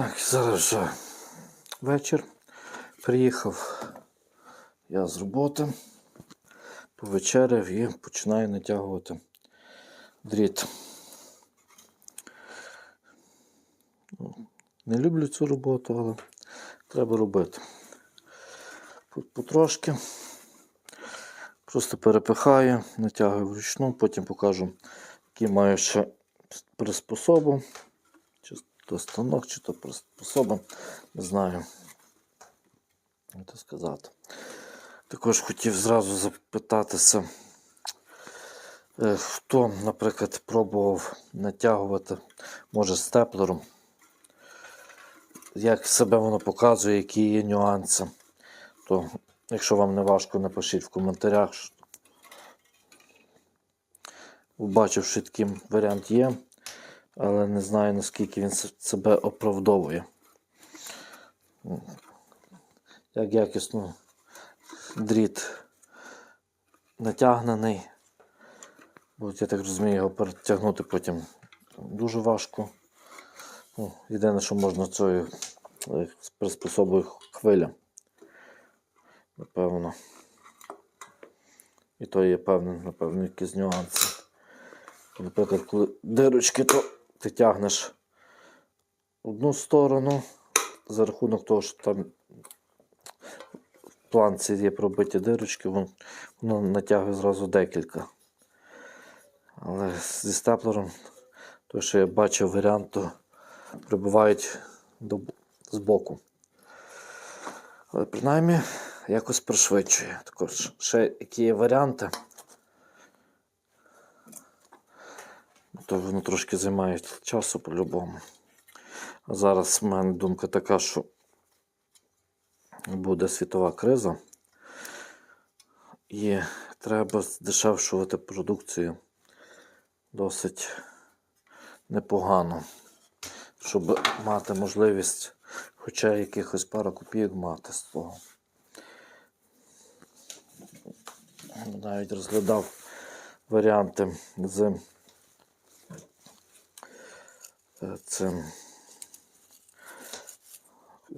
Так, зараз вже вечір. Приїхав я з роботи, повечеряв і починаю натягувати дріт. Ну, Не люблю цю роботу, але треба робити. Потрошки. Просто перепихаю, натягую вручну, потім покажу, які маю ще приспособу. То станок, чи то приспособа, не знаю. Як сказати. Також хотів зразу запитатися, е, хто, наприклад, пробував натягувати, може, степлером, як себе воно показує, які є нюанси. То, якщо вам не важко, напишіть в коментарях. Бачив, що такий варіант є, але не знаю наскільки він себе оправдовує. Як якісно дріт натягнений. Бо, я так розумію, його перетягнути потім дуже важко. Ну, єдине, що можна цією е, приспособою хвиля. Напевно. І то є певний, напевно, якісь нюанси. Наприклад, коли дирочки, то ти тягнеш одну сторону за рахунок того, що там в планці є пробиті дирочки, воно, натягує зразу декілька. Але зі степлером, то, що я бачив варіант, то прибувають до, збоку. Але принаймні якось пришвидшує. Також ще які є варіанти. То воно трошки займає часу по-любому. А зараз в мене думка така, що буде світова криза. І треба здешевшувати продукцію досить непогано, щоб мати можливість хоча якихось пару копійок мати з того. Навіть розглядав варіанти з е, цим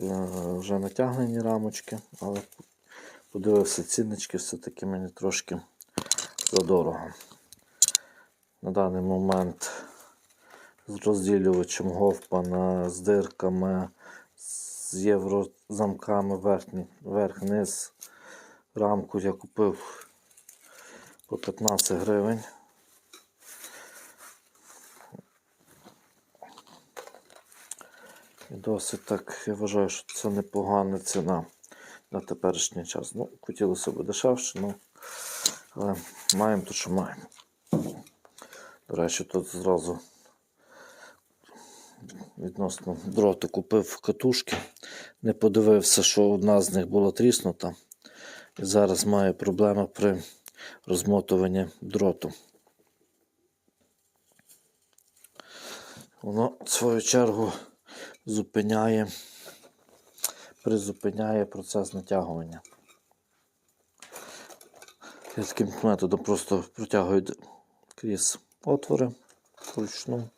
е, вже натягнені рамочки, але подивився ціннички, все-таки мені трошки задорого. На даний момент з розділювачем Гофмана, з дирками, з єврозамками верхні, верх-низ. Рамку я купив по 15 гривень. І досить так, я вважаю, що це непогана ціна на теперішній час. Ну, хотілося б дешевше, ну, але маємо то, що маємо. До речі, тут зразу відносно дроту купив катушки. Не подивився, що одна з них була тріснута. І зараз маю проблеми при розмотуванні дроту. Воно, в свою чергу, зупиняє, призупиняє процес натягування. Я таким методом просто протягую крізь отвори вручну.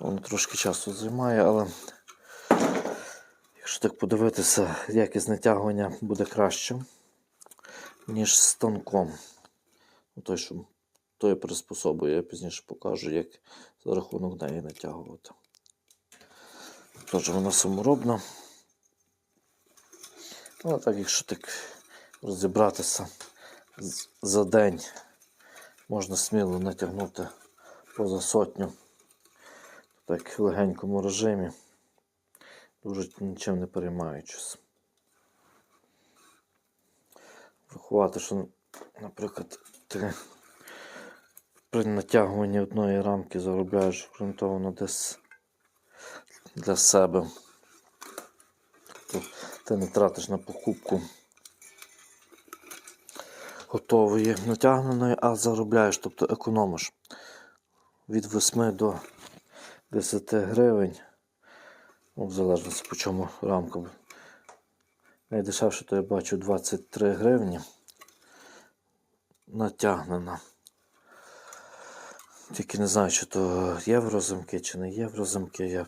Воно трошки часу займає, але якщо так подивитися, якість натягування буде краще, ніж станком. Ну, Той, що тою приспособою я пізніше покажу, як за рахунок неї натягувати. Тож вона саморобна. Ну, так, якщо так розібратися за день, можна сміло натягнути поза сотню. Так, в легенькому режимі, дуже нічим не переймаючись. Врахувати, що, наприклад, ти при натягуванні одної рамки заробляєш орієнтовно десь для себе. Тобто ти не тратиш на покупку готової натягненої, а заробляєш, тобто економиш від 8 до 10 гривень. Ну, в залежності по чому рамка. Найдешевше, то я бачу 23 гривні натягнена. Тільки не знаю, чи то єврозамки, чи не єврозамки. Я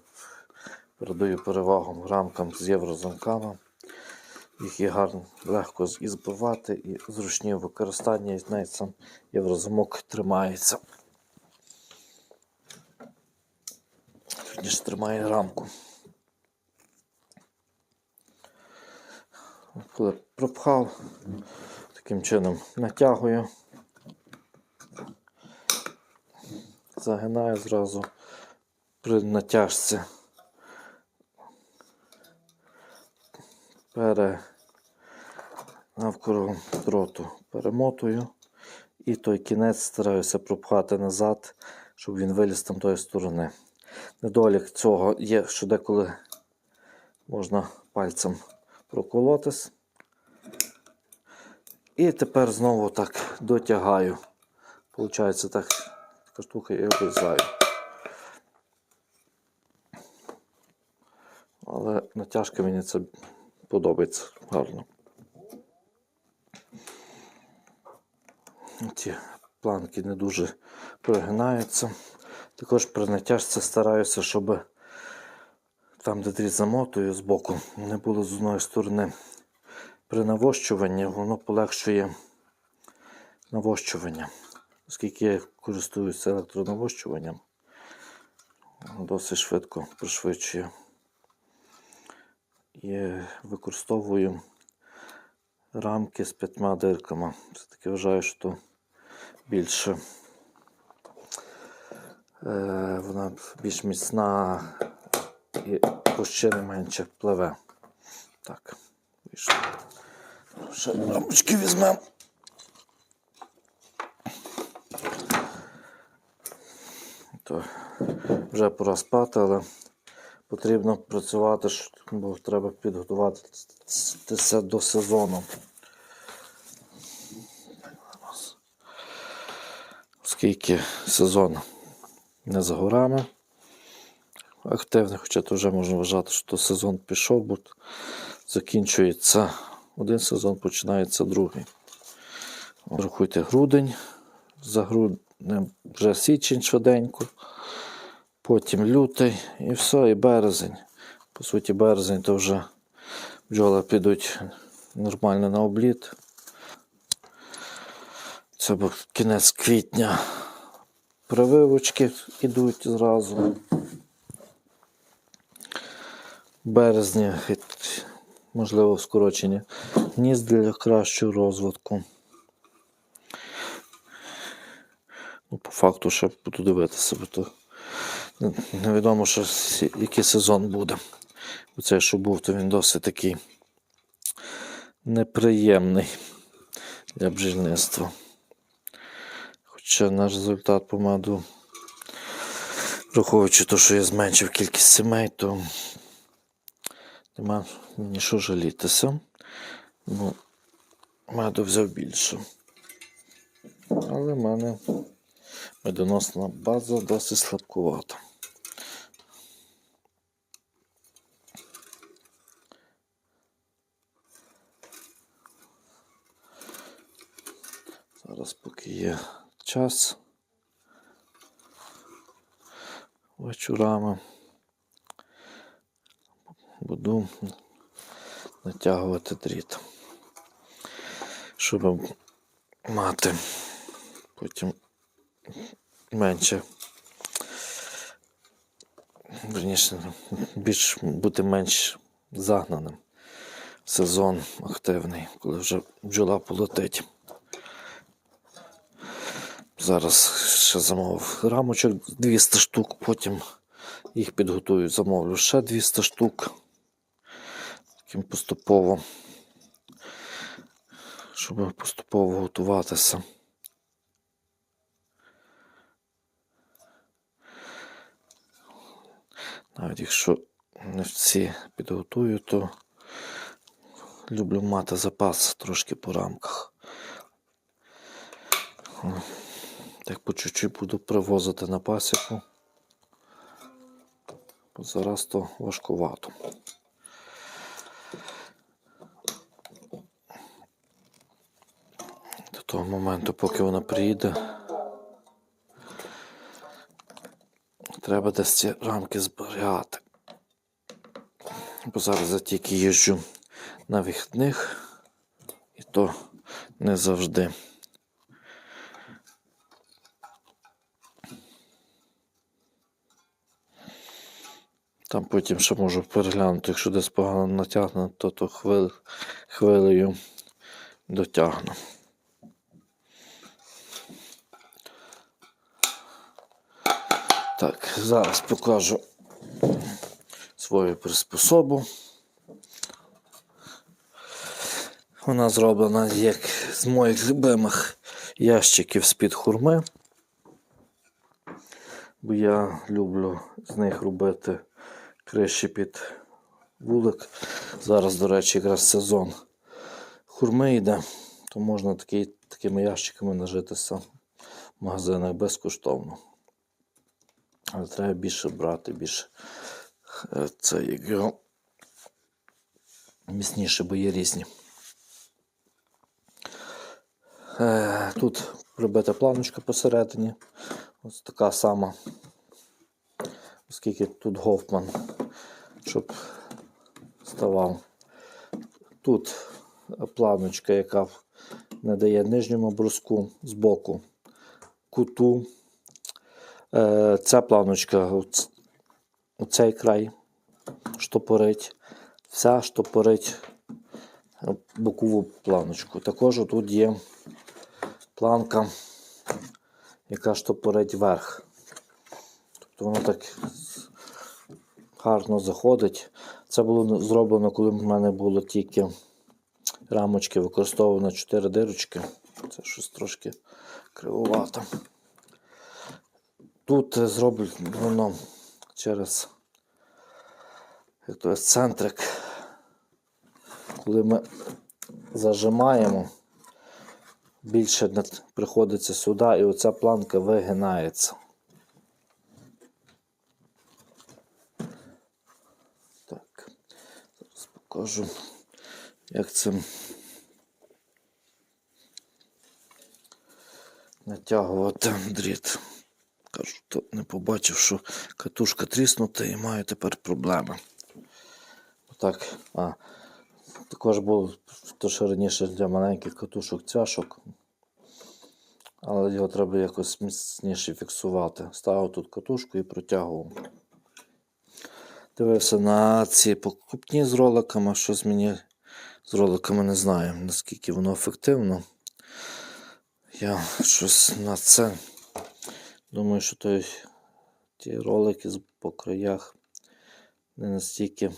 передаю перевагу рамкам з єврозамками. Їх є гарно, легко і збивати, і зручні в використанні, і навіть сам єврозамок тримається. Ніж тримає рамку. Коли пропхав, таким чином натягую. Загинаю зразу при натяжці. Пере навколо дроту перемотую. І той кінець стараюся пропхати назад, щоб він виліз там тої сторони. Недолік цього є, що деколи можна пальцем проколотись. І тепер знову так дотягаю. Получається так, така штука і обрізаю. Але натяжка мені це подобається гарно. Ці планки не дуже прогинаються. Також при натяжці стараюся, щоб там, де дріт замотую з не було з одної сторони. При навощуванні воно полегшує навощування. Оскільки я користуюся електронавощуванням, досить швидко пришвидшує. І використовую рамки з п'ятьма дирками. Все-таки вважаю, що більше е, вона більш міцна і площини менше пливе. Так, вийшло. Ще рамочки візьмемо. То вже пора спати, але потрібно працювати, бо треба підготуватися до сезону. Оскільки сезон не за горами активний, хоча то вже можна вважати, що сезон пішов, бо закінчується один сезон, починається другий. Рахуйте грудень, за груднем вже січень швиденько, потім лютий і все, і березень. По суті, березень то вже бджоли підуть нормально на обліт. Це був кінець квітня. Прививочки йдуть зразу. Березні, можливо, скорочення гнізд для кращого розвитку. Ну, по факту ще буду дивитися, бо то невідомо, що, який сезон буде. Бо цей, що був, то він досить такий неприємний для бджільництва. Хоча наш результат по меду, враховуючи те, що я зменшив кількість сімей, то нема мені що жалітися. Ну, меду взяв більше. Але в мене медоносна база досить слабкувата. Зараз поки є час. Вечорами буду натягувати дріт, щоб мати потім менше. Верніше, більш бути менш загнаним. Сезон активний, коли вже бджола полетить. Зараз ще замовив рамочок 200 штук, потім їх підготую, замовлю ще 200 штук. Таким поступово, щоб поступово готуватися. Навіть якщо не всі підготую, то люблю мати запас трошки по рамках. Так по чуть-чуть буду привозити на пасіку. Бо зараз то важкувато. До того моменту, поки вона приїде, Треба десь ці рамки зберігати. Бо зараз я тільки їжджу на вихідних, і то не завжди. Там потім ще можу переглянути, якщо десь погано натягне, то, то хвилею дотягну. Так, зараз покажу свою приспособу. Вона зроблена як з моїх любимих ящиків з-під хурми. Бо я люблю з них робити криші під вулик. Зараз, до речі, якраз сезон хурми йде, то можна такі, такими ящиками нажитися в магазинах безкоштовно. Але треба більше брати, більше це як його міцніше, бо є різні. Е, Тут прибита планочка посередині. Ось така сама. Оскільки тут Гофман, щоб ставав. Тут планочка, яка надає нижньому бруску з боку куту. Е, Ця планочка у цей край штопорить. Вся штопорить е, бокову планочку. Також тут є планка, яка штопорить вверх. Тобто воно так гарно заходить. Це було зроблено, коли в мене було тільки рамочки, використовувано 4 дирочки. Це щось трошки кривовато. Тут е, зроблено через то ексцентрик. Коли ми зажимаємо, більше приходиться сюди, і оця планка вигинається. Так, зараз покажу, як цим натягувати дріт. Кажу, то не побачив, що катушка тріснута і маю тепер проблеми. Так, а, також був то, раніше для маленьких катушок цяшок. Але його треба якось міцніше фіксувати. Ставив тут катушку і протягував. Дивився на ці покупні з роликами, щось мені з роликами не знаю, наскільки воно ефективно. Я щось на це. Думаю, що той, ті ролики по краях не настільки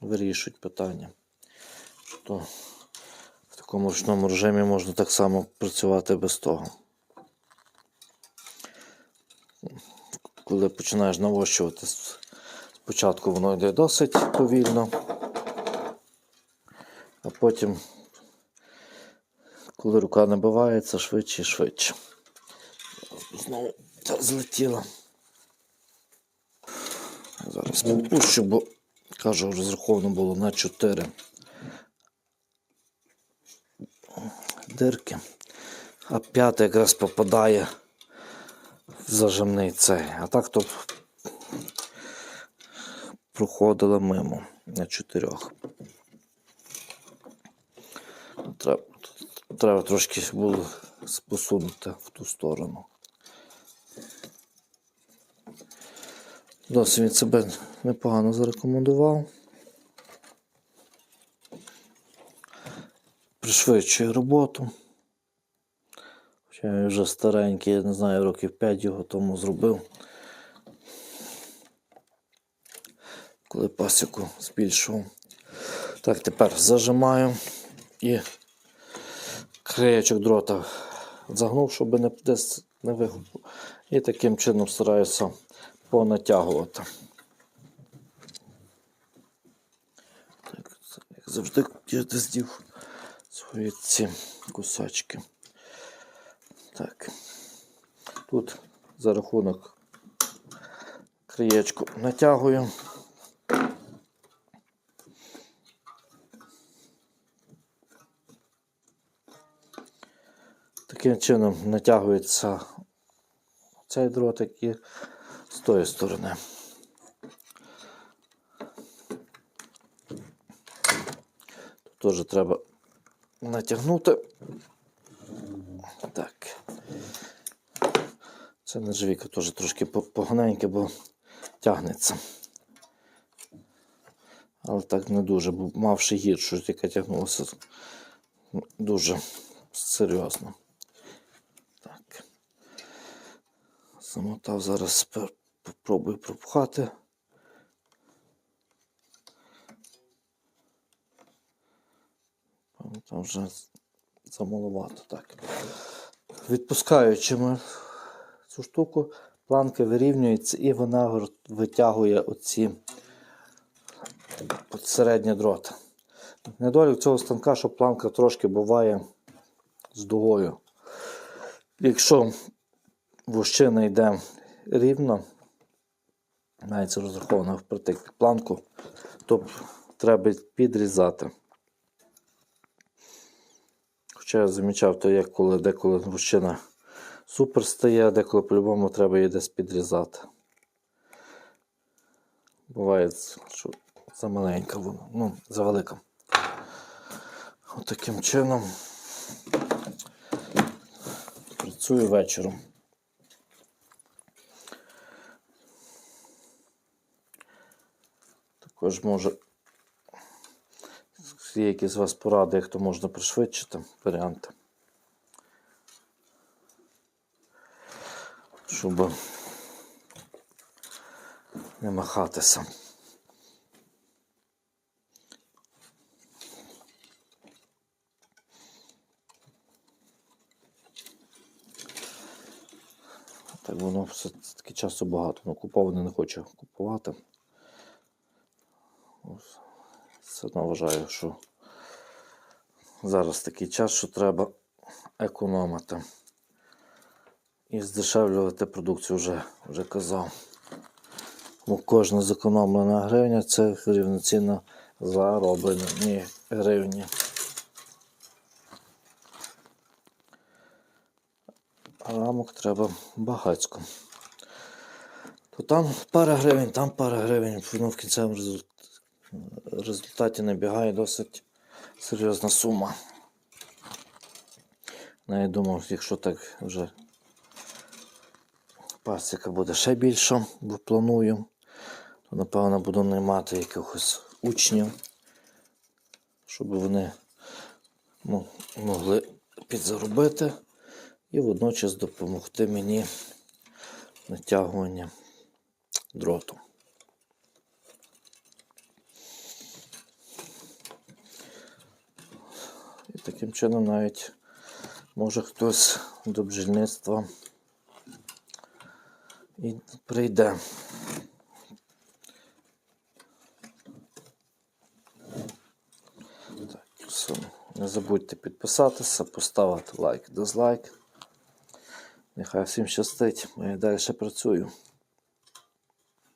вирішують питання. Що в такому ручному режимі можна так само працювати без того. Коли починаєш навощувати, спочатку воно йде досить повільно, а потім, коли рука набивається, швидше і швидше. Знову та злетіла. Зараз попущу, бо кажу, розраховано було на 4 дирки. А п'ята якраз попадає в зажимний цей. А так то проходила мимо на чотирьох. Треба, треба трошки було посунути в ту сторону. Досить він себе непогано зарекомендував. Пришвидшує роботу. Хоча він вже старенький, я не знаю, років 5 його тому зробив. Коли пасіку збільшував. Так, тепер зажимаю і краєчок дрота загнув, щоб не десь не вихопив. І таким чином стараюся понатягувати. Так, як завжди я десь свої ці кусачки. Так. Тут за рахунок краєчку натягую. Таким чином натягується цей дротик і тої сторони. Тут теж треба натягнути. Так. Це нержавійка теж трошки по- бо тягнеться. Але так не дуже, бо мавши гіршу, яка тягнулася дуже серйозно. Так. Замотав зараз попробую пропхати. Там вже замаловато. Так. Відпускаючи ми цю штуку, планка вирівнюється і вона витягує оці середні дроти. Недолік цього станка, що планка трошки буває з дугою. Якщо вощина йде рівно, мається розрахована впритик планку, то треба підрізати. Хоча я замічав, то як коли деколи вощина супер стає, деколи по-любому треба її десь підрізати. Буває, що замаленька вона, ну, завелика. От чином працюю вечором. Також може є якісь з вас поради, як то можна пришвидшити варіанти. Щоб не махатися. Так воно все таки часу багато. Ну, куповане не хочу купувати. Все одно вважаю, що зараз такий час, що треба економити. І здешевлювати продукцію вже, вже казав. Бо кожна зекономлена гривня це рівноцінно зароблені гривні. А рамок треба багацько. То там пара гривень, там пара гривень, воно в кінцевому результ- результаті набігає досить серйозна сума. Ну, я думав, якщо так вже пасіка буде ще більша, бо планую, то напевно буду наймати якихось учнів, щоб вони ну, могли підзаробити і водночас допомогти мені натягуванням дроту. Таким чином навіть може хтось до бджільництва і прийде. Так. Не забудьте підписатися, поставити лайк, дизлайк. Нехай всім щастить. Я далі працюю.